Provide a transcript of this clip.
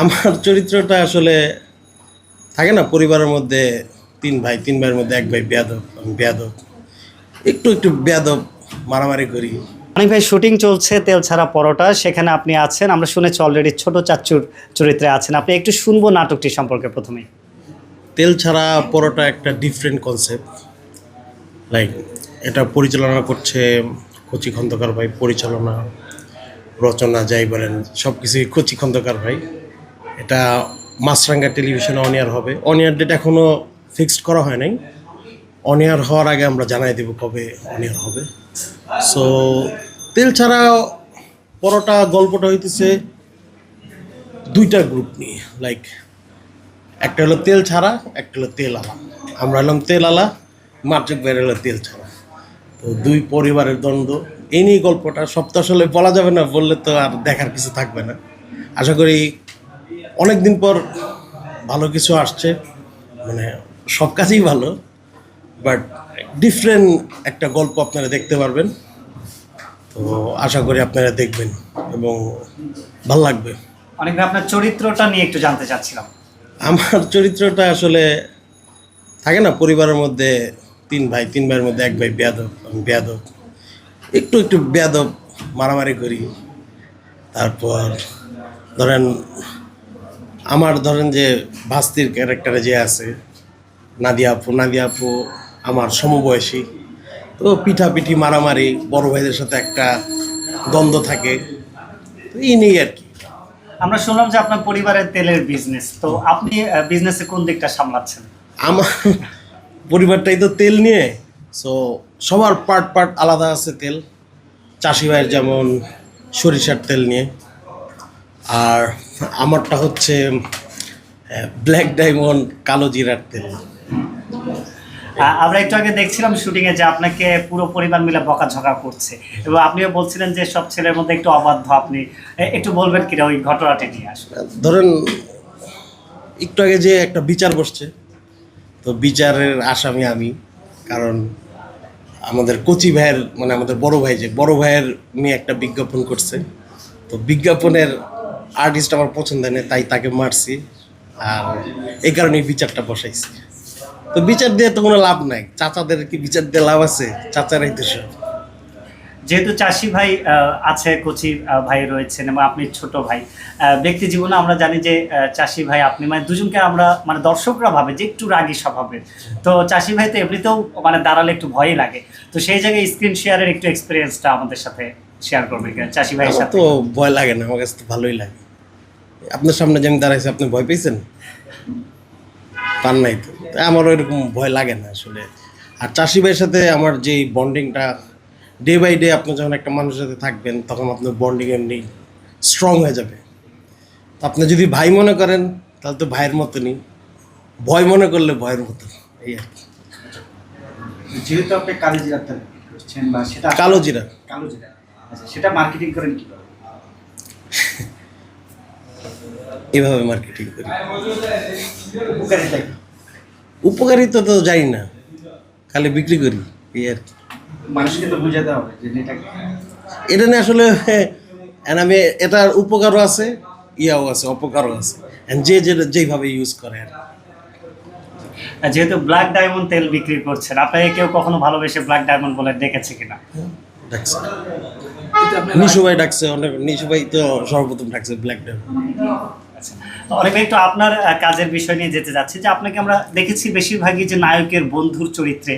আমার চরিত্রটা আসলে থাকে না পরিবারের মধ্যে তিন ভাই তিন ভাইয়ের মধ্যে এক ভাই বেয়াদব আমি বেয়াদব। একটু একটু বেয়াদব মারামারি করি। অনেক ভাই শুটিং চলছে তেল ছাড়া পরোটা সেখানে আপনি আছেন। আমরা শুনেছি অলরেডি ছোট চাচ্চুর চরিত্রে আছেন। আপনি একটু শুনব নাটকটি সম্পর্কে প্রথমে। তেল ছাড়া পরোটা একটা ডিফারেন্ট কনসেপ্ট লাইক এটা পরিচালনা করছে কচি খন্দকার ভাই পরিচালনা রচনা যাই বলেন সব কিছুই কচি খন্দকার ভাই। এটা মাছরাঙ্গা টেলিভিশনে অনিয়ার হবে। অনিয়ার ডেট এখনও ফিক্সড করা হয় নাই। অনিয়ার হওয়ার আগে আমরা জানাই দেব কবে অনিয়ার হবে। সো তেল ছাড়া পরোটা, গল্পটা হইতেছে দুইটা গ্রুপ নিয়ে। লাইক একটা হলো তেল ছাড়া, একটা হলো তেল আলা। আমরা হলাম তেল আলা মার্চক বের হলো তেল ছাড়া। তো দুই পরিবারের দ্বন্দ্ব। এই নিয়ে গল্পটা সব তো আসলে বলা যাবে না, বললে তো আর দেখার কিছু থাকবে না। আশা করি অনেক দিন পর ভালো কিছু আসছে মানে সব কাজেই ভালো বাট ডিফারেন্ট একটা গল্প আপনারা দেখতে পারবেন। তো আশা করি আপনারা দেখবেন এবং ভালো লাগবে। অনেক আপনার চরিত্রটা নিয়ে একটু জানতে চাচ্ছিলাম। আমার চরিত্রটা আসলে থাকে না পরিবারের মধ্যে তিন ভাই তিন ভাইয়ের মধ্যে এক ভাই বেয়াদব আমি বেয়াদব। একটু একটু বেয়াদব মারামারি করি। তারপর ধরেন আমার ধরেন যে ভাস্তির ক্যারেক্টারে যে আছে নাদিয়া আপু নাদিয়া আপু আমার সমবয়সী। তো পিঠাপিঠি মারামারি বড় ভাইদের সাথে একটা দ্বন্দ্ব থাকে। তো এই নিয়ে আর কি। আমরা শুনলাম যে আপনার পরিবারের তেলের বিজনেস তো আপনি বিজনেসে কোন দিকটা সামলাচ্ছেন? আমার পরিবারটাই তো তেল নিয়ে সো সবার পার্ট পার্ট আলাদা আছে তেল। চাষি ভাইয়ের যেমন সরিষার তেল নিয়ে আর আমারটা হচ্ছে ব্ল্যাক ডায়মন্ড কালো জিরার তেল। আমরা একটু আগে দেখছিলাম শুটিং এ যে আপনাকে পুরো পরিবার মিলে বকাঝকা করছে। এবং আপনিও বলছিলেন যে সব ছেলের মধ্যে একটু অবাধ্য আপনি। একটু বলবেন কিনা ওই ঘটনাটি নিয়ে আসলে? ধরেন একটু আগে যে একটা বিচার বসছে তো বিচারের আসামি আমি কারণ আমাদের কচি ভাইয়ের মানে আমাদের বড় ভাই যে বড় ভাইয়ের মেয়ে একটা বিজ্ঞাপন করছে। তো বিজ্ঞাপনের আর্টিস্ট আমার পছন্দ নেই, তাই তাকে মারছি। আর এই কারণে বিচারটা বসাইছি। তো বিচার দিয়ে তো কোনো লাভ নাই। চাচাদের কি বিচার দিয়ে লাভ আছে? চাচারাই তো সব। যেহেতু চাষি ভাই আছে, কচি ভাই রয়েছেন এবং আপনি ছোট ভাই ব্যক্তি জীবনে আমরা জানি যে চাষি ভাই আপনি মানে দুজনকে আমরা মানে দর্শকরা ভাবে যে একটু রাগী স্বভাবের। তো চাষি ভাই তো এমনিতেও মানে দাঁড়ালে একটু ভয়ই লাগে। তো সেই জায়গায় স্ক্রিন শেয়ারের একটু এক্সপিরিয়েন্সটা আমাদের সাথে শেয়ার করবেন কিনা চাষি ভাইয়ের সাথে তো ভয় লাগে না আমার কাছে তো ভালোই লাগে। আপনার সামনে যে আমি দাঁড়াইছি আপনি ভয় পেয়েছেন? পান নাই তো। তাই আমার ওইরকম ভয় লাগে না আসলে। আর চাষি ভাইয়ের সাথে আমার যে বন্ডিংটা ডে বাই ডে আপনি যখন একটা মানুষের সাথে থাকবেন তখন আপনার বন্ডিং এমনি স্ট্রং হয়ে যাবে। তো আপনি যদি ভাই মনে করেন তাহলে তো ভাইয়ের মতনই। ভয় মনে করলে ভয়ের মতো এই আর কি। যেহেতু আপনি কালো জিরা কালো জিরা। কালো জিরা। আচ্ছা সেটা মার্কেটিং করেন কীভাবে? এভাবে মার্কেটিং করি। উপকারিতা কি? উপকারিতা তো জানি না। খালি বিক্রি করি এই আর কি। মানুষকে তো বুঝাতে হবে যে এটা এটা নিয়ে আসলে and আমি এটার উপকারও আছে ইয়াও আছে অপকারও আছে। And যে যে যেইভাবে ইউজ করে আর কি। আহ, যেহেতু ব্ল্যাক ডায়মন্ড তেল বিক্রি করছেন আপনাকে কেউ কখনো ভালোবেসে ব্ল্যাক ডায়মন্ড বলে ডেকেছে কিনা? ডাকছে নিশু ভাই ডাকছে অনেক নিশু ভাই তো সর্বপ্রথম ডাকছে ব্ল্যাক ডে আচ্ছা। তো একটু আপনার কাজের বিষয় নিয়ে যেতে যাচ্ছি যে আপনাকে আমরা দেখেছি বেশিরভাগই যে নায়কের বন্ধুর চরিত্রে।